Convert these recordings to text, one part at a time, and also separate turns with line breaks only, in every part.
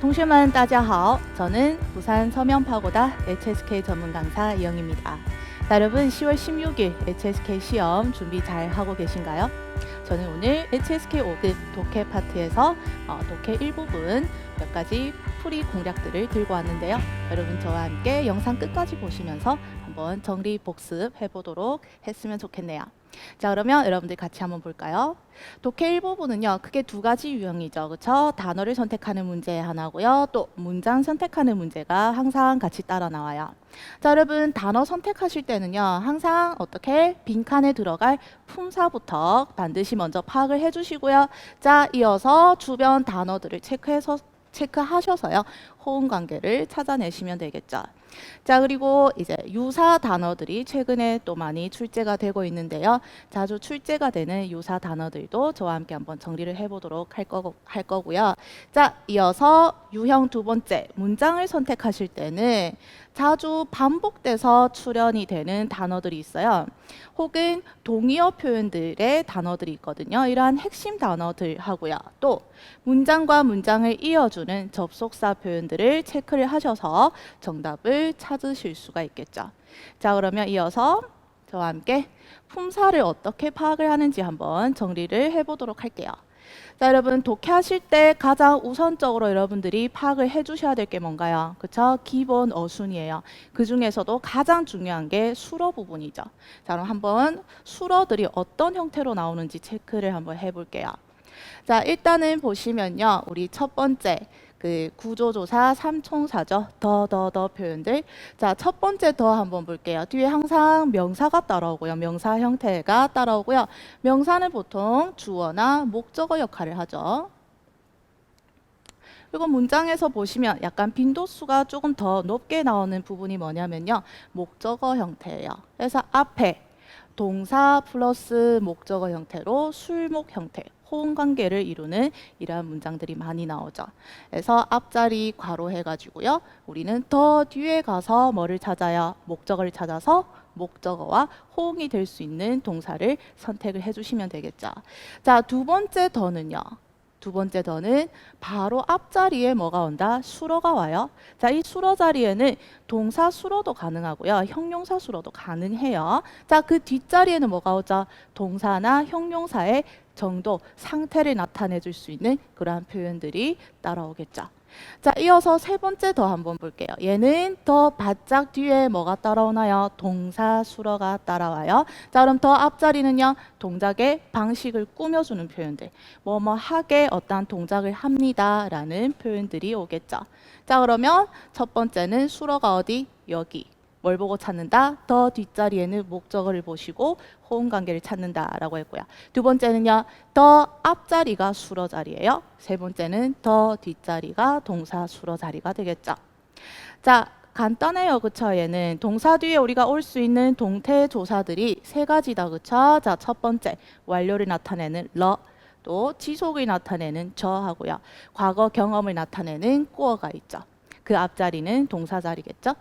동시만 따자하오. 저는 부산 서명파고다 HSK 전문 강사 이영입니다. 자, 여러분 10월 16일 HSK 시험 준비 잘 하고 계신가요? 저는 오늘 HSK 5급 독해 파트에서 어, 독해 일부분 몇 가지 풀이 공략들을 들고 왔는데요. 여러분 저와 함께 영상 끝까지 보시면서 한번 정리 복습 해 보도록 했으면 좋겠네요. 자 그러면 여러분들 같이 한번 볼까요? 독해 일부분은요 크게 두 가지 유형이죠. 그쵸? 단어를 선택하는 문제 하나고요. 또 문장 선택하는 문제가 항상 같이 따라 나와요. 자 여러분 단어 선택하실 때는요 항상 어떻게? 빈칸에 들어갈 품사부터 반드시 먼저 파악을 해주시고요. 자 이어서 주변 단어들을 체크해서 체크하셔서요 호응 관계를 찾아내시면 되겠죠. 자 그리고 이제 유사 단어들이 최근에 또 많이 출제가 되고 있는데요. 자주 출제가 되는 유사 단어들도 저와 함께 한번 정리를 해보도록 할, 거, 할 거고요. 자 이어서 유형 두 번째 문장을 선택하실 때는 자주 반복돼서 출연이 되는 단어들이 있어요. 혹은 동의어 표현들의 단어들이 있거든요. 이러한 핵심 단어들 하고요. 또 문장과 문장을 이어주는 접속사 표현들을 체크를 하셔서 정답을 찾으실 수가 있겠죠. 자, 그러면 이어서 저와 함께 품사를 어떻게 파악을 하는지 한번 정리를 해보도록 할게요. 자, 여러분 독해하실 때 가장 우선적으로 여러분들이 파악을 해주셔야 될 게 뭔가요? 그쵸? 기본 어순이에요. 그 중에서도 가장 중요한 게 수어 부분이죠. 자, 그럼 한번 수어들이 어떤 형태로 나오는지 체크를 한번 해볼게요. 자, 일단은 보시면요. 우리 첫 번째 그 구조조사 삼총사죠. 더, 더, 더 표현들. 자, 첫 번째 더 한번 볼게요. 뒤에 항상 명사가 따라오고요. 명사 형태가 따라오고요. 명사는 보통 주어나 목적어 역할을 하죠. 그리고 문장에서 보시면 약간 빈도수가 조금 더 높게 나오는 부분이 뭐냐면요. 목적어 형태예요. 그래서 앞에 동사 플러스 목적어 형태로 술목 형태 호응 관계를 이루는 이러한 문장들이 많이 나오죠. 그래서 앞자리 괄호 해가지고요. 우리는 더 뒤에 가서 뭐를 찾아요? 목적어를 찾아서 목적어와 호응이 될 수 있는 동사를 선택을 해주시면 되겠죠. 자, 두 번째 더는요. 두 번째 더는 바로 앞자리에 뭐가 온다? 수로가 와요. 자, 이 수로 자리에는 동사 수로도 가능하고요. 형용사 수로도 가능해요. 자, 그 뒷자리에는 뭐가 오죠? 동사나 형용사의 정도, 상태를 나타내 줄 수 있는 그러한 표현들이 따라오겠죠. 자, 이어서 세 번째 더 한번 볼게요. 얘는 더 바짝 뒤에 뭐가 따라오나요? 동사 수어가 따라와요. 자, 그럼 더 앞자리는요. 동작의 방식을 꾸며주는 표현들. 뭐뭐 하게 어떠한 동작을 합니다라는 표현들이 오겠죠. 자, 그러면 첫 번째는 수어가 어디? 여기. 뭘 보고 찾는다? 더 뒷자리에는 목적어를 보시고 호응 관계를 찾는다라고 했고요. 두 번째는요. 더 앞자리가 수러 자리예요. 세 번째는 더 뒷자리가 동사 수러 자리가 되겠죠. 자, 간단해요. 그쵸? 얘는 동사 뒤에 우리가 올 수 있는 동태 조사들이 세 가지다. 그쵸? 자, 첫 번째 완료를 나타내는 러, 또 지속을 나타내는 저 하고요. 과거 경험을 나타내는 꾸어가 있죠. 그 앞자리는 동사 자리겠죠.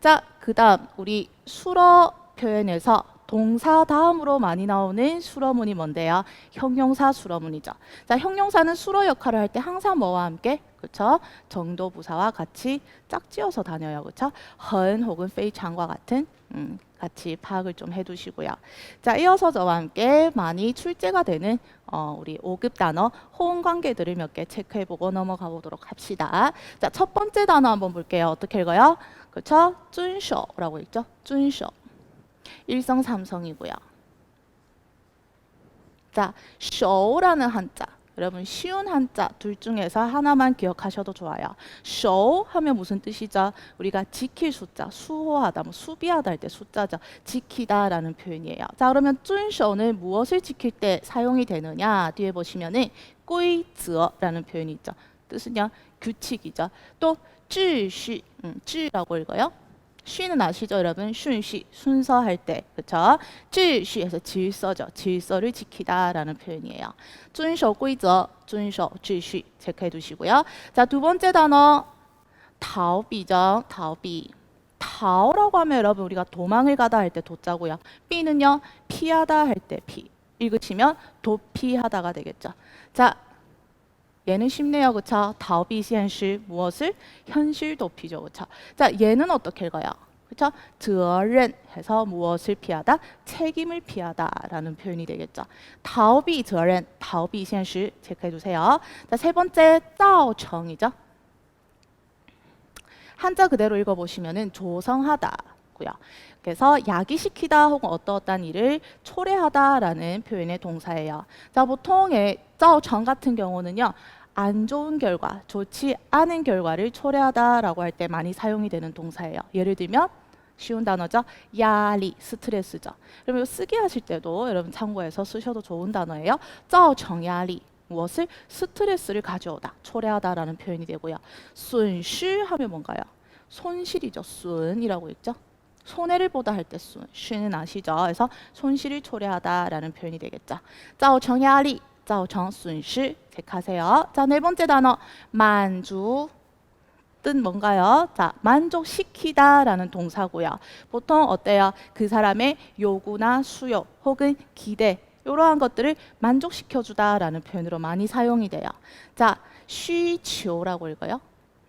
자, 그 다음 우리 수러 표현에서 동사 다음으로 많이 나오는 수러문이 뭔데요? 형용사 수러문이죠. 자, 형용사는 수러 역할을 할 때 항상 뭐와 함께 그렇죠? 정도 부사와 같이 짝지어서 다녀요. 그렇죠? 헌 혹은 페이창과 같은 음, 같이 파악을 좀 해두시고요. 자, 이어서 저와 함께 많이 출제가 되는 어, 우리 5급 단어 호응 관계들을 몇 개 체크해보고 넘어가 보도록 합시다. 자, 첫 번째 단어 한번 볼게요. 어떻게 읽어요? 그렇죠? 쭌쇼라고 있죠? 쭌쇼. 일성 삼성이고요. 자, 쇼라는 한자. 여러분 쉬운 한자 둘 중에서 하나만 기억하셔도 좋아요. show 하면 무슨 뜻이죠? 우리가 지킬 숫자, 수호하다, 뭐 수비하다 할 때 숫자죠. 지키다라는 표현이에요. 자 그러면 준쇼는 무엇을 지킬 때 사용이 되느냐? 뒤에 보시면은 꼬이즈어라는 표현이 있죠. 뜻은요 규칙이죠. 또 쥐쉬, 음, 쥐라고 읽어요. 쉬는 아시죠 여러분? 슌시 순서할 때 그렇죠? 질시에서 질서죠. 질서를 지키다라는 표현이에요. 준서规则, 준서 질시 체크해 두시고요. 자두 번째 단어 다오비죠. 다오비. 다오라고 하면 여러분 우리가 도망을 가다 할 때 도자고요. 비는요 피하다 할 때 피. 읽으시면 도피하다가 되겠죠. 자 얘는 쉽네요. 그쵸? 逃避现实 무엇을? 현실 도피죠. 그쵸? 자, 얘는 어떻게 읽어요? 그쵸? 责任 해서 무엇을 피하다? 책임을 피하다라는 표현이 되겠죠. 逃避责任, 逃避现实 체크해 두세요. 자, 세 번째 造成이죠. 한자 그대로 읽어보시면은 조성하다고요. 그래서 야기시키다 혹은 어떠어떤 일을 초래하다라는 표현의 동사예요. 자, 보통의 造成 같은 경우는요. 안 좋은 결과, 좋지 않은 결과를 초래하다라고 할 때 많이 사용이 되는 동사예요. 예를 들면 쉬운 단어죠. 야리, 스트레스죠. 그러면 쓰기 하실 때도 여러분 참고해서 쓰셔도 좋은 단어예요. 쩌 정야리 무엇을 스트레스를 가져오다, 초래하다라는 표현이 되고요. 순쉬 하면 뭔가요? 손실이죠. 순이라고 있죠. 손해를 보다 할 때 순, 쉬는 아시죠? 그래서 손실을 초래하다라는 표현이 되겠죠. 짜오정야리, 짜오정 순실 체크하세요. 자, 네 번째 단어 만주 뜻 뭔가요? 자, 만족시키다라는 동사고요. 보통 어때요? 그 사람의 요구나 수요 혹은 기대 이러한 것들을 만족시켜주다라는 표현으로 많이 사용이 돼요. 자, 쉬치오라고 읽어요.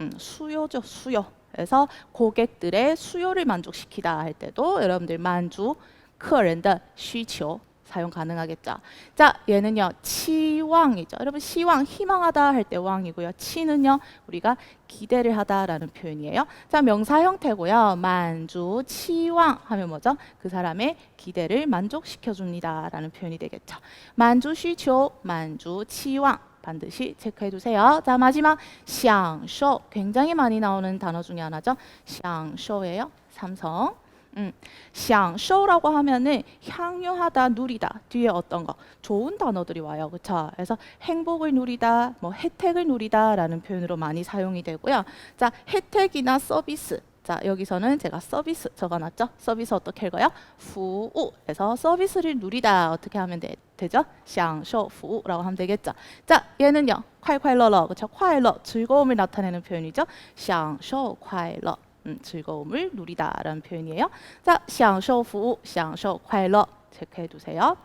음, 수요죠, 수요. 그래서 고객들의 수요를 만족시키다 할 때도 여러분들 만주, 客人的需求 사용 가능하겠죠. 자, 얘는요. 치왕이죠. 여러분 시왕 희망하다 할 때 왕이고요. 치는요. 우리가 기대를 하다라는 표현이에요. 자, 명사 형태고요. 만주 치왕 하면 뭐죠? 그 사람의 기대를 만족시켜 줍니다라는 표현이 되겠죠. 만주 시초, 만주 치왕 반드시 체크해 두세요. 자, 마지막 샹쇼 굉장히 많이 나오는 단어 중에 하나죠. 샹쇼예요. 삼성 음, 샹쇼라고 하면은 향유하다, 누리다 뒤에 어떤 거 좋은 단어들이 와요, 그렇죠? 그래서 행복을 누리다, 뭐 혜택을 누리다라는 표현으로 많이 사용이 되고요. 자, 혜택이나 서비스. 자, 여기서는 제가 서비스 적어놨죠? 서비스 어떻게 읽어요? 후우. 그래서 서비스를 누리다 어떻게 하면 되, 되죠? 샹쇼 후우라고 하면 되겠죠. 자, 얘는요. 콰이콰이러러, 그렇죠? 콰이러, 즐거움을 나타내는 표현이죠. 샹쇼 콰이러. 음, 즐거움을 누리다라는 표현이에요. 자, 享受 服务, 享受 快乐 체크해 두세요.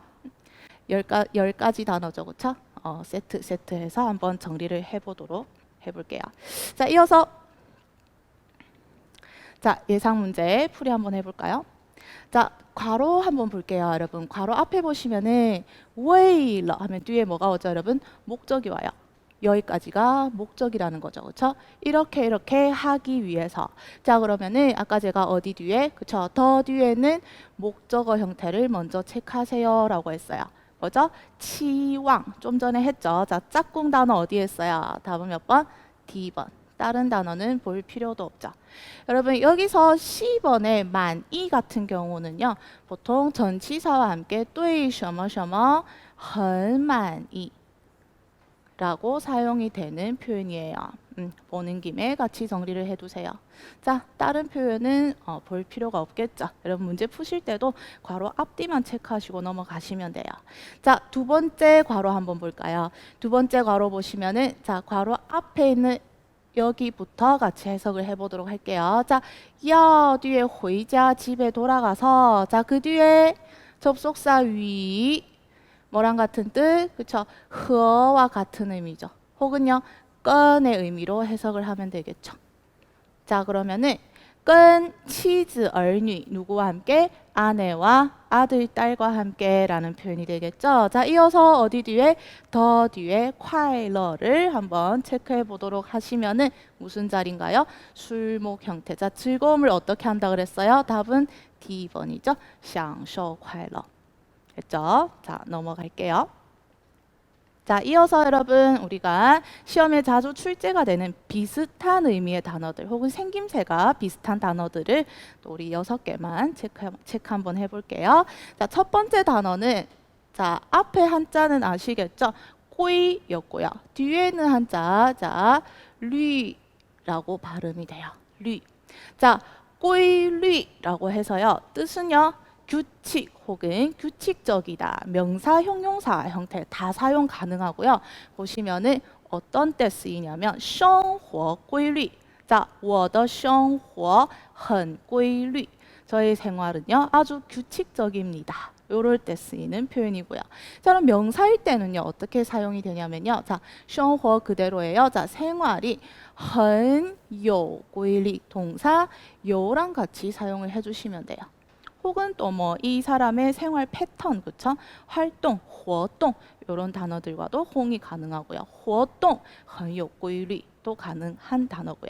열, 가, 열 가지 단어죠, 그렇죠? 어, 세트 세트해서 한번 정리를 해보도록 해볼게요. 자, 이어서 자 예상 문제 풀이 한번 해볼까요? 자, 괄호 한번 볼게요, 여러분. 괄호 앞에 보시면은 웨이러 하면 뒤에 뭐가 오죠, 여러분? 목적이 와요. 여기까지가 목적이라는 거죠. 그렇죠? 이렇게 이렇게 하기 위해서. 자, 그러면은 아까 제가 어디 뒤에 그렇죠? 더 뒤에는 목적어 형태를 먼저 체크하세요라고 했어요. 뭐죠? 치왕. 좀 전에 했죠. 자, 짝꿍 단어 어디에 있어요? 답은 몇 번? D번. 다른 단어는 볼 필요도 없죠. 여러분 여기서 C번의 만이 같은 경우는요. 보통 전치사와 함께 对什么什么很满意 라고 사용이 되는 표현이에요. 음, 보는 김에 같이 정리를 해두세요. 자, 다른 표현은 어, 볼 필요가 없겠죠. 여러분 문제 푸실 때도 괄호 앞뒤만 체크하시고 넘어가시면 돼요. 자, 두 번째 괄호 한번 볼까요? 두 번째 괄호 보시면은 자, 괄호 앞에 있는 여기부터 같이 해석을 해보도록 할게요. 자, 야 뒤에 回家 집에 돌아가서 자, 그 뒤에 접속사 위 뭐랑 같은 뜻? 그쵸? 흐어와 같은 의미죠. 혹은요, 끈의 의미로 해석을 하면 되겠죠. 자, 그러면은 끈 치즈 얼뉴 누구와 함께 아내와 아들 딸과 함께라는 표현이 되겠죠. 자, 이어서 어디 뒤에 더 뒤에 콰일러를 한번 체크해 보도록 하시면은 무슨 자리인가요? 술목 형태. 자, 즐거움을 어떻게 한다 그랬어요? 답은 D번이죠. 享受 콰일러. 됐죠? 자, 넘어갈게요. 자, 이어서 여러분 우리가 시험에 자주 출제가 되는 비슷한 의미의 단어들 혹은 생김새가 비슷한 단어들을 또 우리 여섯 개만 체크, 체크 한번 해볼게요. 자, 첫 번째 단어는 자, 앞에 한자는 아시겠죠? 꼬이였고요. 뒤에는 한자, 자, 류라고 발음이 돼요. 류. 자, 꼬이류라고 해서요. 뜻은요. 규칙 혹은 규칙적이다. 명사, 형용사 형태 다 사용 가능하고요. 보시면은 어떤 때 쓰이냐면 生活规律. 자, 我的生活很规律. 저의 생활은요 아주 규칙적입니다. 요럴 때 쓰이는 표현이고요. 자, 그럼 명사일 때는요. 어떻게 사용이 되냐면요. 자, 生活 그대로예요. 자, 생활이 很有规律 동사 요랑 같이 사용을 해 주시면 돼요. 혹은 또 뭐 이 사람의 생활 패턴, 그쵸? 활동, 活动 이런 단어들과도 호응이 가능하고요. 活动很有规律도 가능한 단어고요.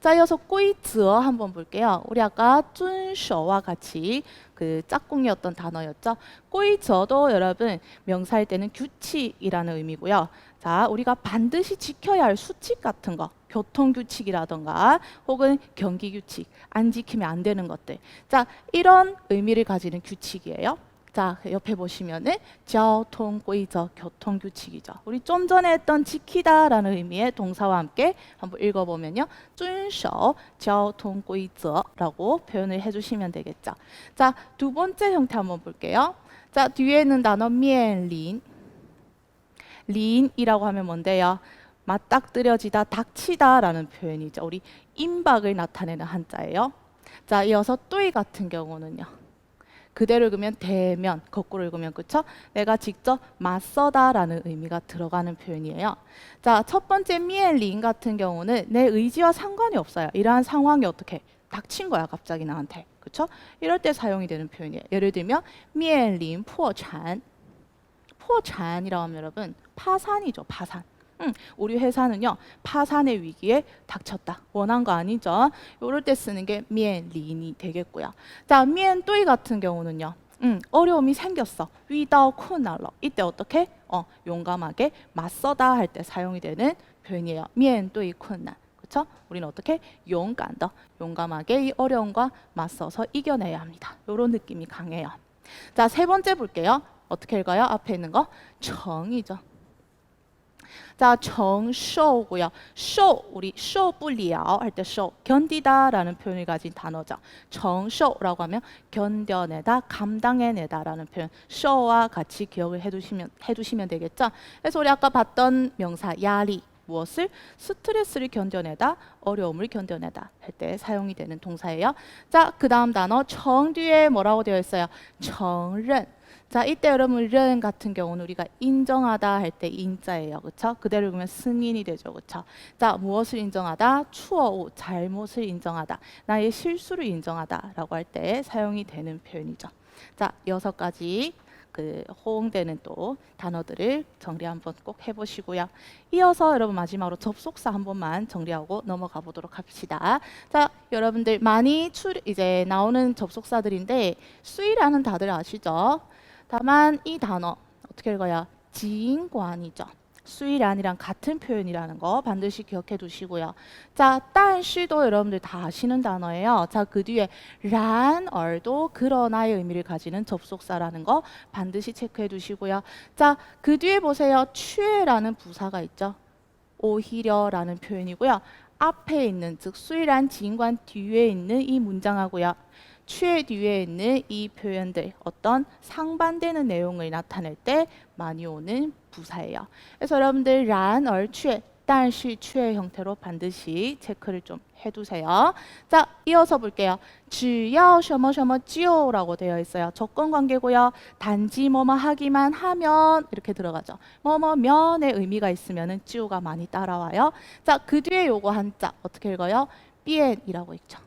자, 이어서 规则 한번 볼게요. 우리 아까 遵守와 같이 그 짝꿍이었던 단어였죠. 规则도 여러분 명사일 때는 규칙이라는 의미고요. 자, 우리가 반드시 지켜야 할 수칙 같은 거, 교통 규칙이라던가 혹은 경기 규칙, 안 지키면 안 되는 것들. 자, 이런 의미를 가지는 규칙이에요. 자, 옆에 보시면은 交通规则 교통 규칙이죠. 우리 좀 전에 했던 지키다라는 의미의 동사와 함께 한번 읽어 보면요. 遵守交通规则라고 표현을 해 주시면 되겠죠. 자, 두 번째 형태 한번 볼게요. 자, 뒤에는 단어 面临 린이라고 하면 뭔데요? 맞닥뜨려지다, 닥치다라는 표현이죠. 우리 임박을 나타내는 한자예요. 자, 이어서 또이 같은 경우는요. 그대로 읽으면 대면, 거꾸로 읽으면 그쵸? 내가 직접 맞서다라는 의미가 들어가는 표현이에요. 자, 첫 번째 미엘린 같은 경우는 내 의지와 상관이 없어요. 이러한 상황이 어떻게 닥친 거야, 갑자기 나한테. 그쵸? 이럴 때 사용이 되는 표현이에요. 예를 들면 미엘린 포찬. 포찬이라고 하면 여러분 파산이죠, 파산. 음, 우리 회사는요 파산의 위기에 닥쳤다. 원한 거 아니죠? 이럴 때 쓰는 게 미엔린이 되겠고요. 자, 미엔또이 같은 경우는요. 음, 어려움이 생겼어. 위다오 쿠날러. 이때 어떻게? 어, 용감하게 맞서다 할 때 사용이 되는 표현이에요. 미엔또이 쿠날. 그렇죠? 우리는 어떻게 용감더 용감하게 이 어려움과 맞서서 이겨내야 합니다. 이런 느낌이 강해요. 자, 세 번째 볼게요. 어떻게 읽어요? 앞에 있는 거 정이죠. 자, 정쇼고요. 쇼 우리 쇼不了 할 때 쇼 견디다라는 표현을 가진 단어죠. 정쇼라고 하면 견뎌내다, 감당해내다라는 표현. 쇼와 같이 기억을 해두시면 해두시면 되겠죠. 그래서 우리 아까 봤던 명사 야리 무엇을 스트레스를 견뎌내다, 어려움을 견뎌내다 할 때 사용이 되는 동사예요. 자, 그 다음 단어 정 뒤에 뭐라고 되어 있어요? 정른. 자, 이때 여러분 른 같은 경우는 우리가 인정하다 할 때 인자예요. 그렇죠? 그대로 읽으면 승인이 되죠. 그렇죠? 자, 무엇을 인정하다? 추어우 잘못을 인정하다. 나의 실수를 인정하다라고 할 때 사용이 되는 표현이죠. 자, 여섯 가지 그 호응되는 또 단어들을 정리 한번 꼭 해보시고요. 이어서 여러분 마지막으로 접속사 한 번만 정리하고 넘어가 보도록 합시다. 자, 여러분들 많이 출 이제 나오는 접속사들인데 수이라는 다들 아시죠? 다만 이 단어 어떻게 읽어요? 지인관이죠. 수이란이랑 같은 표현이라는 거 반드시 기억해 두시고요. 자, 但是도 여러분들 다 아시는 단어예요. 자, 그 뒤에 란 얼도 그러나의 의미를 가지는 접속사라는 거 반드시 체크해 두시고요. 자, 그 뒤에 보세요. 취해라는 부사가 있죠. 오히려라는 표현이고요. 앞에 있는 즉 수이란 지인관 뒤에 있는 이 문장하고요. 취해 뒤에 있는 이 표현들 어떤 상반되는 내용을 나타낼 때 많이 오는 부사예요. 그래서 여러분들 란, 얼, 취해, 但是 취해 형태로 반드시 체크를 좀 해두세요. 자, 이어서 볼게요. 只要什么什么就라고 되어 있어요. 조건 관계고요. 단지 뭐뭐 하기만 하면 이렇게 들어가죠. 뭐뭐면의 의미가 있으면은 就가 많이 따라와요. 자, 그 뒤에 요거 한자 어떻게 읽어요? 变이라고 읽죠.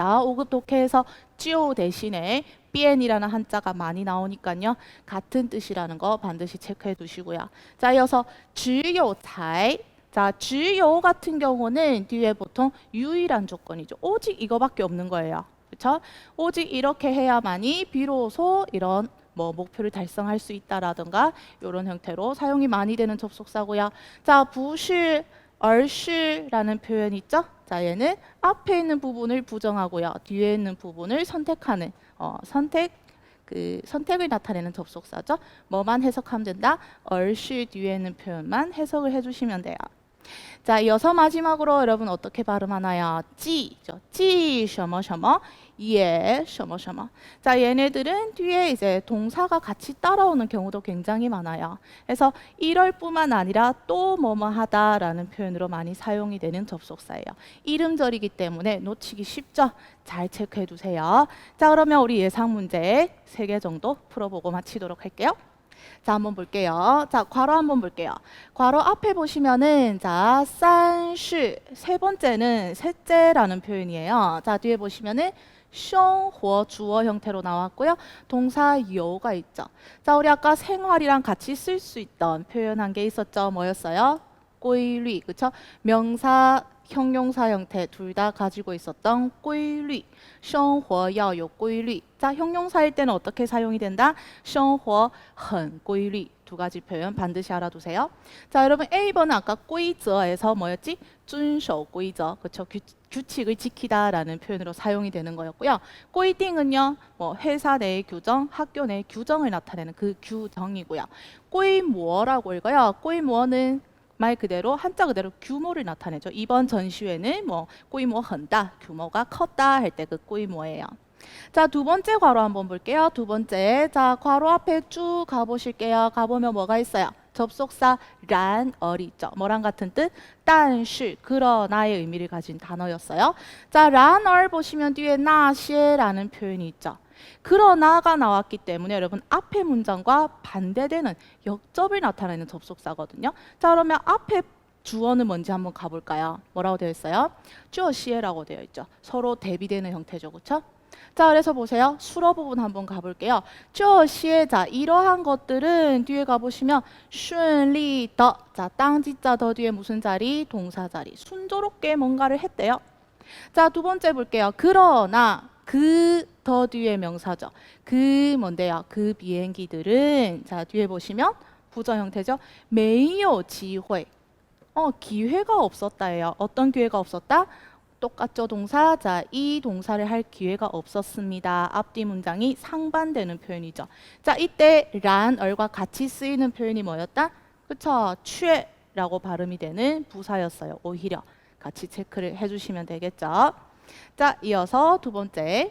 자, 오그토케 해서 쥐오 대신에 비엔이라는 한자가 많이 나오니까요. 같은 뜻이라는 거 반드시 체크해 두시고요. 자, 이어서 주요 타이 자, 주요 같은 경우는 뒤에 보통 유일한 조건이죠. 오직 이거밖에 없는 거예요. 그렇죠? 오직 이렇게 해야만이 비로소 이런 뭐 목표를 달성할 수 있다라든가 이런 형태로 사용이 많이 되는 접속사고요. 자, 부실 얼씨라는 표현 있죠? 자, 얘는 앞에 있는 부분을 부정하고요. 뒤에 있는 부분을 선택하는 어, 선택 그 선택을 나타내는 접속사죠. 뭐만 해석하면 된다. 얼씨 뒤에 있는 표현만 해석을 해 주시면 돼요. 자, 이어서 마지막으로 여러분 어떻게 발음하나요? 찌죠. 찌 셔머 셔머. 예, 셔머 셔머. 자, 얘네들은 뒤에 이제 동사가 같이 따라오는 경우도 굉장히 많아요. 그래서 이럴뿐만 아니라 또 뭐뭐하다라는 표현으로 많이 사용이 되는 접속사예요. 이름절이기 때문에 놓치기 쉽죠. 잘 체크해 두세요. 자, 그러면 우리 예상 문제 세 개 정도 풀어보고 마치도록 할게요. 자, 한번 볼게요. 자, 괄호 한번 볼게요. 괄호 앞에 보시면은 자, 산슈 세 번째는 셋째라는 표현이에요. 자, 뒤에 보시면은 生活 주어 형태로 나왔고요. 동사 요가 있죠. 자, 우리 아까 생활이랑 같이 쓸 수 있던 표현 한 게 있었죠. 뭐였어요?规律. 그쵸? 명사 형용사 형태 둘 다 가지고 있었던 规律. 生活要有规律. 자, 형용사일 때는 어떻게 사용이 된다? 生活很规律. 두 가지 표현 반드시 알아두세요. 자, 여러분 A번은 아까 꼬이저에서 뭐였지? 준쇼 꼬이저. 그렇죠? 규칙을 지키다라는 표현으로 사용이 되는 거였고요. 꼬이띵은요. 뭐 회사 내의 규정, 학교 내의 규정을 나타내는 그 규정이고요. 꼬이무어라고 읽어요. 꼬이무어는 말 그대로 한자 그대로 규모를 나타내죠. 이번 전시회는 뭐 꼬이무어 헌다, 규모가 컸다 할 때 그 꼬이무어예요. 자, 두 번째 괄호 한번 볼게요. 두 번째. 자, 괄호 앞에 쭉 가보실게요. 가보면 뭐가 있어요? 접속사 란 있죠. 뭐랑 같은 뜻? 但是 그러나의 의미를 가진 단어였어요. 자, 란얼 보시면 뒤에 나시에라는 표현이 있죠. 그러나가 나왔기 때문에 여러분 앞에 문장과 반대되는 역접을 나타내는 접속사거든요. 자, 그러면 앞에 주어는 뭔지 한번 가볼까요? 뭐라고 되어 있어요? 주어 시에라고 되어 있죠. 서로 대비되는 형태죠. 그렇죠? 자, 그래서 보세요. 수로 부분 한번 가볼게요. 저시에 자, 이러한 것들은 뒤에 가보시면 순리 더 자, 땅지자 더 뒤에 무슨 자리? 동사 자리. 순조롭게 뭔가를 했대요. 자, 두 번째 볼게요. 그러나 그 더 뒤에 명사죠. 그 뭔데요? 그 비행기들은 자, 뒤에 보시면 부정 형태죠. 메이요 지회. 어, 기회가 없었다예요. 어떤 기회가 없었다? 똑같죠 동사. 자, 이 동사를 할 기회가 없었습니다. 앞뒤 문장이 상반되는 표현이죠. 자, 이때 란 얼과 같이 쓰이는 표현이 뭐였다? 그쵸? 취해라고 발음이 되는 부사였어요. 오히려 같이 체크를 해주시면 되겠죠. 자, 이어서 두 번째.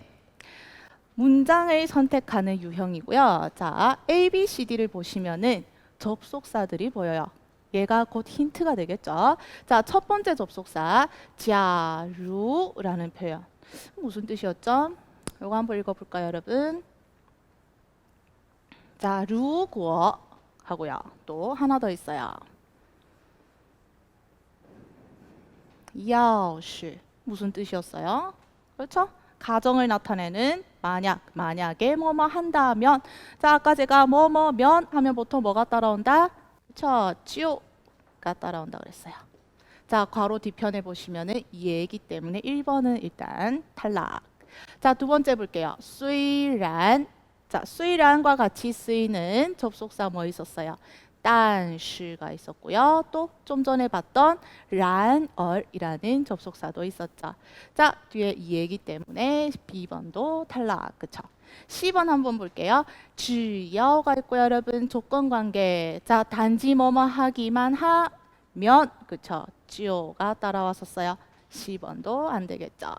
문장을 선택하는 유형이고요. 자, A, B, C, D를 보시면은 접속사들이 보여요. 얘가 곧 힌트가 되겠죠. 자, 첫 번째 접속사 자루라는 표현. 무슨 뜻이었죠? 이거 한번 읽어 볼까요, 여러분? 자, 루고 하고요. 또 하나 더 있어요. 야오시 무슨 뜻이었어요? 그렇죠? 가정을 나타내는 만약, 만약에 뭐뭐 한다면 자, 아까 제가 뭐뭐면 하면 보통 뭐가 따라온다? 캡처 치오가 따라온다 그랬어요. 자, 괄호 뒤편에 보시면은 예이기 때문에 1번은 일단 탈락. 자, 두 번째 볼게요. 수이란 자, 수이란과 같이 쓰이는 접속사 뭐 있었어요? 딴 슈가 있었고요. 또 좀 전에 봤던 란얼이라는 접속사도 있었죠. 자, 뒤에 이 얘기 때문에 B번도 탈락. 그쵸? 10번 한번 볼게요. 주여가 있고요, 여러분. 조건관계. 자, 단지 뭐뭐 하기만 하면 그쵸? 주여가 따라왔었어요. 10번도 안 되겠죠.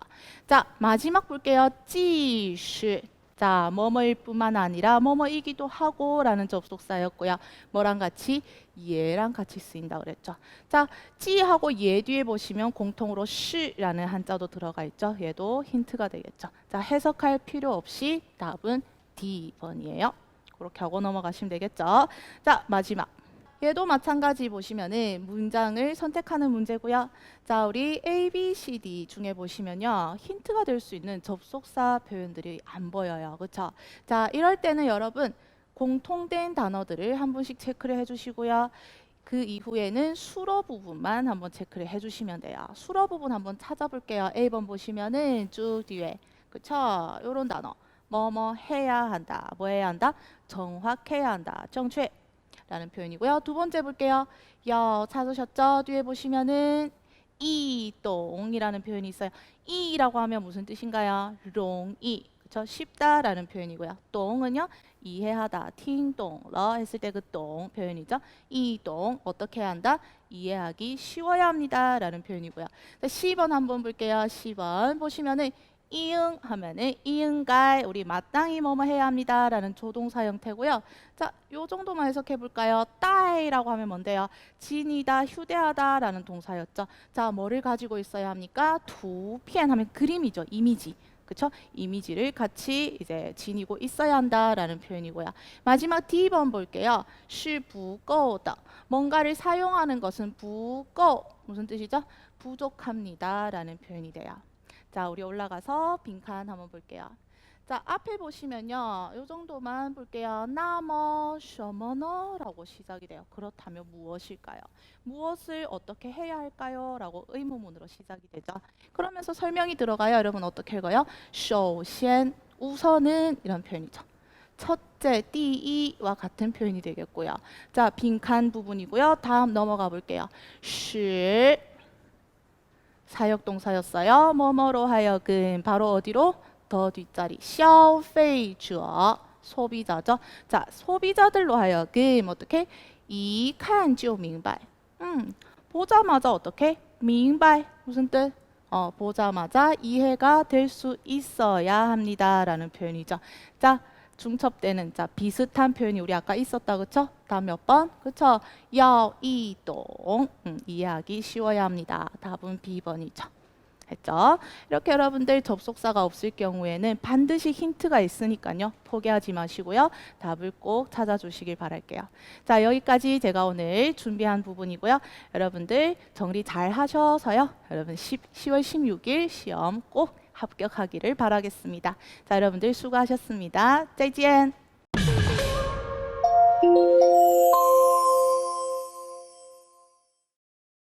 자, 마지막 볼게요. 지슈. 자, 뭐뭐일 뿐만 아니라 뭐뭐이기도 하고라는 접속사였고요. 뭐랑 같이 예랑 같이 쓰인다 그랬죠. 자, 찌하고 예 뒤에 보시면 공통으로 시라는 한자도 들어가 있죠. 얘도 힌트가 되겠죠. 자, 해석할 필요 없이 답은 D번이에요. 그렇게 하고 넘어가시면 되겠죠. 자, 마지막. 얘도 마찬가지 보시면은 문장을 선택하는 문제고요. 자, 우리 A, B, C, D 중에 보시면요. 힌트가 될 수 있는 접속사 표현들이 안 보여요. 그렇죠? 자, 이럴 때는 여러분 공통된 단어들을 한 분씩 체크를 해 주시고요. 그 이후에는 수로 부분만 한번 체크를 해 주시면 돼요. 수로 부분 한번 찾아볼게요. A번 보시면은 쭉 뒤에 그쵸? 요런 단어 뭐뭐 해야 한다. 뭐 해야 한다? 정확해야 한다. 정确 라는 표현이고요. 두 번째 볼게요. 여 찾으셨죠? 뒤에 보시면은 이동이라는 표현이 있어요. 이라고 하면 무슨 뜻인가요? 롱이 그렇죠? 쉽다라는 표현이고요. 동은요 이해하다, 팅동러 했을 때 그 동 표현이죠. 이동 어떻게 한다? 이해하기 쉬워야 합니다라는 표현이고요. 자, 10번 한번 볼게요. 10번 보시면은 이응 하면은 이응갈 우리 마땅히 뭐뭐 해야 합니다라는 조동사 형태고요. 자, 요 정도만 해석해 볼까요? 따이라고 하면 뭔데요? 지니다, 휴대하다라는 동사였죠. 자, 뭐를 가지고 있어야 합니까? 두편 하면 그림이죠. 이미지. 그쵸? 이미지를 같이 이제 지니고 있어야 한다라는 표현이고요. 마지막 D번 볼게요. 시 부거다. 뭔가를 사용하는 것은 부거 무슨 뜻이죠? 부족합니다라는 표현이 돼요. 자, 우리 올라가서 빈칸 한번 볼게요. 자, 앞에 보시면요. 요 정도만 볼게요. 나머 셔머너라고 시작이 돼요. 그렇다면 무엇일까요? 무엇을 어떻게 해야 할까요? 라고 의문문으로 시작이 되죠. 그러면서 설명이 들어가요. 여러분 어떻게 읽어요? 쇼시엔 우선은 이런 표현이죠. 첫째 띠이와 같은 표현이 되겠고요. 자, 빈칸 부분이고요. 다음 넘어가 볼게요. 실 사역동사였어요. 뭐뭐로 하여금 바로 어디로? 더 뒷자리 消费者 소비자죠. 자, 소비자들로 하여금 어떻게? 一看就明白. 음, 보자마자 어떻게? 明白 무슨 뜻? 어, 보자마자 이해가 될 수 있어야 합니다라는 표현이죠. 자, 중첩되는 자 비슷한 표현이 우리 아까 있었다 그쵸? 다음 몇 번? 그쵸? 여이동 음, 이해하기 쉬워야 합니다. 답은 B번이죠. 했죠? 이렇게 여러분들 접속사가 없을 경우에는 반드시 힌트가 있으니까요. 포기하지 마시고요. 답을 꼭 찾아주시길 바랄게요. 자, 여기까지 제가 오늘 준비한 부분이고요. 여러분들 정리 잘 하셔서요. 여러분 10, 10월 16일 시험 꼭 합격하기를 바라겠습니다. 자, 여러분들 수고하셨습니다. 짜이지엔!